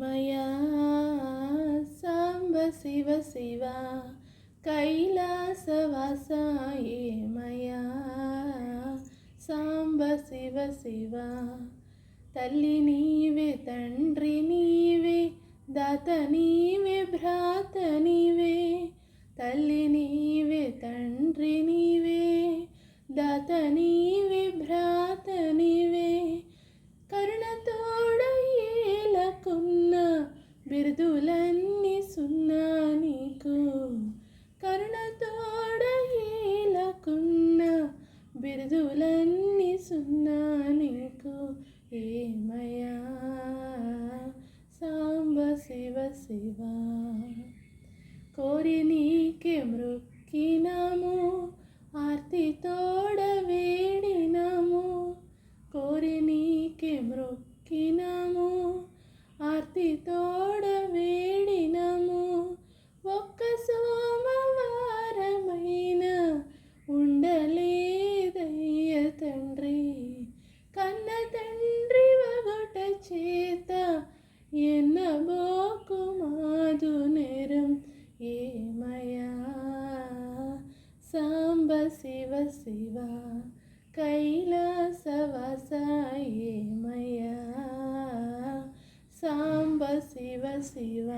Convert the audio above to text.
ఏమయా సాంబ శివ శివ కైలాసవాసాయే మయా సాంబ శివ శివ. తల్లి నీవే తండ్రి నీవే దాత నీవే భ్రాత నీవే. తల్లి నీవే తండ్రి నీవే దాత నీవే భ్రాత నీవే కరుణతోడ ఏలకున్న బిరుదులన్నీ సున్నా నీకు. కరుణతోడ ఏలకున్న బిరుదులన్నీ సున్నా నీకు. ఏమయా సాంబ శివ శివ. కోరి నీకే మృక్కినాము. ఆర్తి తోడ వేడినాము. కోరి నీకే మృక్కినా శివ శివ శివ కైలాసవాస సాంబ శివ శివ.